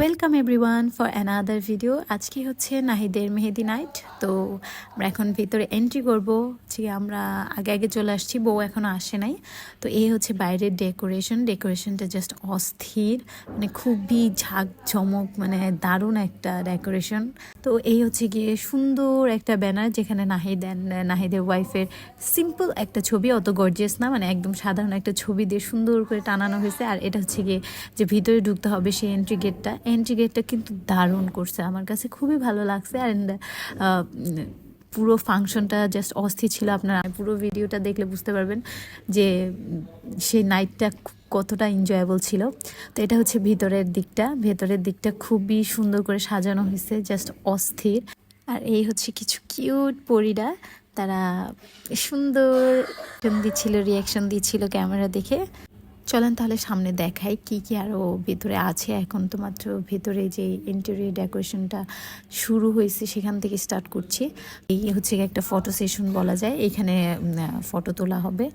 Welcome everyone for another video আজকে হচ্ছে নাহিদের মেহেদি নাইট তো আমরা এখন ভিতরে এন্ট্রি করব। যে আমরা আগে আগে চলে আসছি, বউ এখনও আসে নাই। তো এই হচ্ছে বাইরের ডেকোরেশন ডেকোরেশনটা জাস্ট অস্থির মানে খুবই ঝাঁকঝমক মানে দারুণ একটা ডেকোরেশন তো এই হচ্ছে গিয়ে সুন্দর একটা ব্যানার যেখানে নাহিদ নাহিদের ওয়াইফের সিম্পল একটা ছবি, অত গর্জিয়াস না মানে একদম সাধারণ একটা ছবি দিয়ে সুন্দর করে টানানো হয়েছে। আর এটা হচ্ছে গিয়ে যে ভিতরে ঢুকতে হবে সেই এন্ট্রি গেটটা এন্ট্রি গেটটা কিন্তু দারুণ করছে, আমার কাছে খুবই ভালো লাগছে। অ্যান্ড পুরো ফাংশনটা জাস্ট অস্থির ছিল আপনারা। পুরো ভিডিওটা দেখলে বুঝতে পারবেন যে সেই নাইটটা কতটা এনজয়েবল ছিল। তো এটা হচ্ছে ভিতরের দিকটা। ভেতরের দিকটা খুবই সুন্দর করে সাজানো হয়েছে জাস্ট অস্থির। আর এই হচ্ছে কিছু কিউট পরিরা। তারা সুন্দর দিচ্ছিল রিয়াকশন দিচ্ছিল ক্যামেরা দেখে। চলেন তাহলে সামনে দেখাই কি কি আরও ভেতরে আছে। এখন তো মাত্র ভেতরে যে ইন্টেরিয়র ডেকোরেশনটা শুরু হয়েছে, সেখান থেকে স্টার্ট করছি। এই হচ্ছে একটা ফটো সেশন বলা যায়। এখানে ফটো তোলা হবে।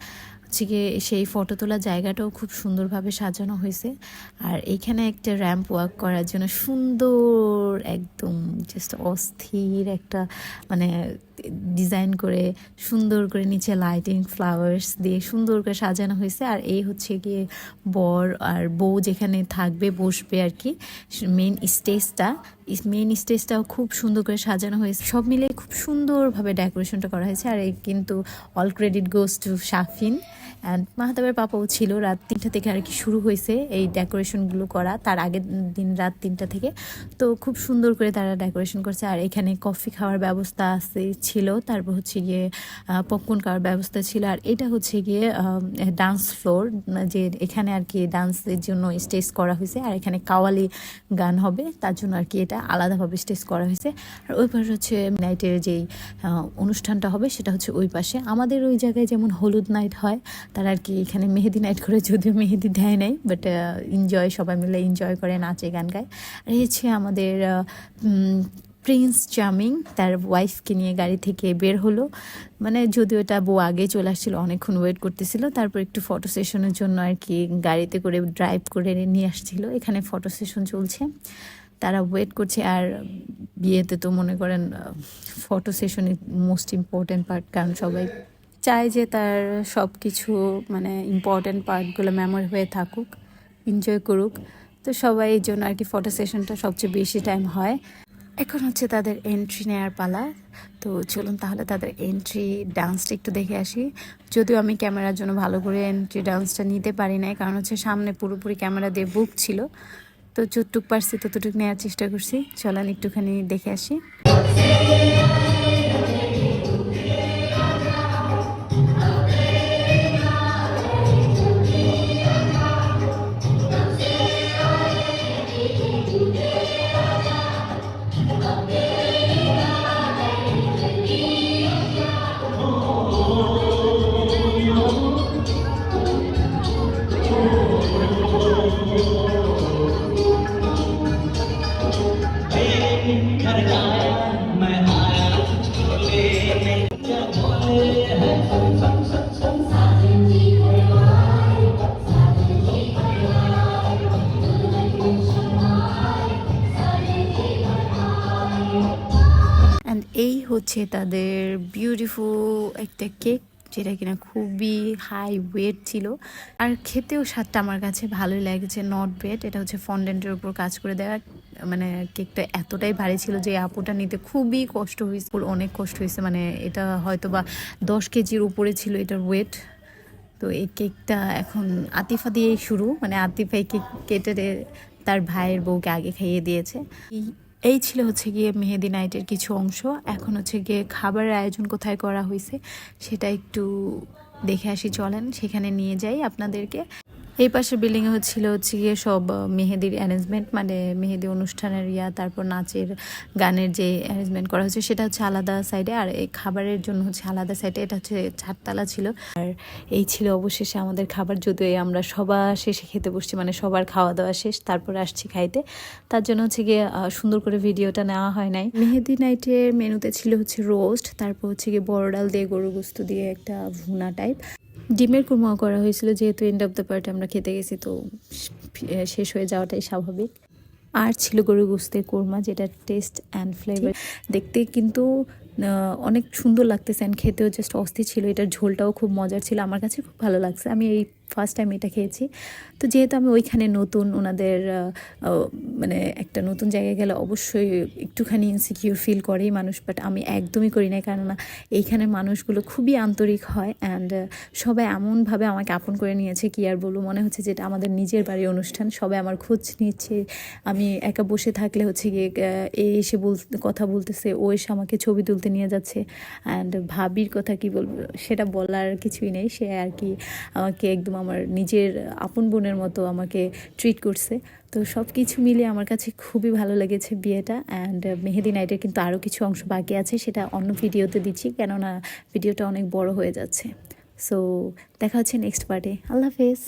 হচ্ছে গিয়ে সেই ফটো তোলা জায়গাটাও খুব সুন্দরভাবে সাজানো হয়েছে। আর এইখানে একটা র্যাম্প ওয়াক করার জন্য সুন্দর, একদম জাস্ট অস্থির একটা মানে ডিজাইন করে সুন্দর করে নিচে লাইটিং ফ্লাওয়ার্স দিয়ে সুন্দর করে সাজানো হয়েছে। আর এই হচ্ছে গিয়ে বর আর বউ যেখানে থাকবে, বসবে আর কি মেন স্টেজটা মেন স্টেজটাও খুব সুন্দর করে সাজানো হয়েছে। সব মিলে খুব সুন্দরভাবে ডেকোরেশনটা করা হয়েছে। আর এই কিন্তু all credit goes to Shafin মাহাতাবের পাপাও ছিল রাত তিনটা থেকে আর কি শুরু হয়েছে এই ডেকোরেশনগুলো করা, তার আগের দিন রাত তিনটা থেকে। তো খুব সুন্দর করে তারা ডেকোরেশন করছে। আর এখানে কফি খাওয়ার ব্যবস্থা আছে, ছিল। তারপর হচ্ছে গিয়ে পপকর্ন খাওয়ার ব্যবস্থা ছিল। আর এটা হচ্ছে গিয়ে ডান্স ফ্লোর যে এখানে আর কি ডান্সের জন্য স্টেজ করা হয়েছে। আর এখানে কাওয়ালি গান হবে, তার জন্য আর কি এটা আলাদাভাবে স্টেজ করা হয়েছে। আর ওই পাশে হচ্ছে নাইটের যেই অনুষ্ঠানটা হবে, সেটা হচ্ছে ওই পাশে। আমাদের ওই জায়গায় যেমন হলুদ নাইট হয় তারা আর কি এখানে মেহেদি নাইট করে, যদিও মেহেদি দেয় নাই বাট এনজয় সবাই মিলে এনজয় করে নাচে, গান গায়। আর হচ্ছে আমাদের প্রিন্স চার্মিং তার ওয়াইফকে নিয়ে গাড়ি থেকে বের হলো। মানে যদিও এটা বউ আগে চলে আসছিল, অনেকক্ষণ ওয়েট করতেছিল, তারপর একটু ফটো সেশনের জন্য আর কি গাড়িতে করে ড্রাইভ করে নিয়ে আসছিল। এখানে ফটো সেশন চলছে। তারা ওয়েট করছে, আর বিয়েতে তো মনে করেন photo session most important part কারণ সবাই চায় যে তার সব কিছু মানে ইম্পর্ট্যান্ট পার্টগুলো মেমোরি হয়ে থাকুক এনজয় করুক। তো সবাই এই জন্য আর কি ফটো সেশনটা সবচেয়ে বেশি টাইম হয়। এখন হচ্ছে তাদের এন্ট্রি নেওয়ার পালা। তো চলুন তাহলে তাদের এন্ট্রি ডান্সটা একটু দেখে আসি। যদিও আমি ক্যামেরার জন্য ভালো করে এন্ট্রি ডান্সটা নিতে পারি নাই, কারণ হচ্ছে সামনে পুরোপুরি ক্যামেরা দিয়ে বুক ছিল। তো যতটুক পারছি ততটুক নেওয়ার চেষ্টা করছি। চলেন একটুখানি দেখে আসি। হচ্ছে তাদের বিউটিফুল একটা কেক যেটা কিনা খুবই হাই ওয়েট ছিল। আর খেতেও স্বাদটা আমার কাছে ভালোই লাগছে নট বেড এটা হচ্ছে ফন্ডেন্টের উপর কাজ করে দেওয়া। মানে কেকটা এতটাই ভারী ছিল যে আপুটা নিতে খুবই কষ্ট হয়েছে। অনেক কষ্ট হয়েছে মানে এটা হয়তো বা দশ কেজির উপরে ছিল এটার ওয়েট তো এই কেকটা এখন আতিফা দিয়েই শুরু। মানে আতিফাই কেক কেটে তার ভাইয়ের বউকে আগে খাইয়ে দিয়েছে। ছিল হচ্ছে গিয়ে মেহেদি নাইটের কিছু অংশ। এখন হচ্ছে গিয়ে খাবারের আয়োজন কোথায় করা হয়েছে সেটা একটু দেখে আসি, চলেন সেখানে নিয়ে যাই আপনাদেরকে। এই পাশের বিল্ডিংয়ে হচ্ছিল হচ্ছে গিয়ে সব মেহেদির অ্যারেঞ্জমেন্ট মানে মেহেদি অনুষ্ঠানের ইয়া, তারপর নাচের গানের যে অ্যারেঞ্জমেন্ট করা হচ্ছে সেটা হচ্ছে আলাদা সাইডে আর এই খাবারের জন্য হচ্ছে আলাদা সাইডে এটা হচ্ছে চারতলা ছিল। আর এই ছিল অবশেষে আমাদের খাবার, যদিও আমরা সবার শেষে খেতে বসছি মানে সবার খাওয়া দাওয়া শেষ, তারপর আসছি খাইতে। তার জন্য হচ্ছে গিয়ে সুন্দর করে ভিডিওটা নেওয়া হয় নাই। মেহেদি নাইটের মেনুতে ছিল হচ্ছে রোস্ট তারপর হচ্ছে গিয়ে বড় ডাল দিয়ে গরু গোস্ত দিয়ে একটা ভুনা টাইপ ডিমের কুরমাও করা হয়েছিল যেহেতু এন্ড অফ দ্য পার্টি আমরা খেতে গেছি তো শেষ হয়ে যাওয়াটাই স্বাভাবিক। আর ছিল গরু গোস্তের কোরমা যেটা টেস্ট অ্যান্ড ফ্লেভার দেখতে কিন্তু অনেক সুন্দর লাগতেছে অ্যান্ড খেতেও জাস্ট অস্থির ছিল। এটার ঝোলটাও খুব মজার ছিল। আমার কাছে খুব ভালো লাগছে। আমি এই ফার্স্ট টাইম এটা খেয়েছি। তো যেহেতু আমি ওইখানে নতুন ওনাদের মানে একটা নতুন জায়গায় গেলে অবশ্যই একটুখানি ইনসিকিউর ফিল করেই মানুষ বাট আমি একদমই করি না কেননা এইখানে মানুষগুলো খুবই আন্তরিক হয় অ্যান্ড সবাই এমনভাবে আমাকে আপন করে নিয়েছে কি আর বলব? মনে হচ্ছে যেটা আমাদের নিজের বাড়ির অনুষ্ঠান। সবাই আমার খোঁজ নিচ্ছে। আমি একা বসে থাকলে হচ্ছে গিয়ে এ এসে বল, কথা বলতেছে, ও এসে আমাকে ছবি তুলতে নিয়ে যাচ্ছে। অ্যান্ড ভাবির কথা কি বলব? সেটা বলার কিছুই নেই। সে আর কি আমাকে একদম আমার নিজের আপন বোনের মতো আমাকে ট্রিট করছে। তো সব কিছু মিলে আমার কাছে খুবই ভালো লেগেছে বিয়েটা অ্যান্ড মেহেদি নাইটের কিন্তু আরও কিছু অংশ বাকি আছে, সেটা অন্য ভিডিওতে দিচ্ছি কেননা ভিডিওটা অনেক বড় হয়ে যাচ্ছে। সো দেখা হচ্ছে নেক্সট পার্টে আল্লাহ হাফেজ।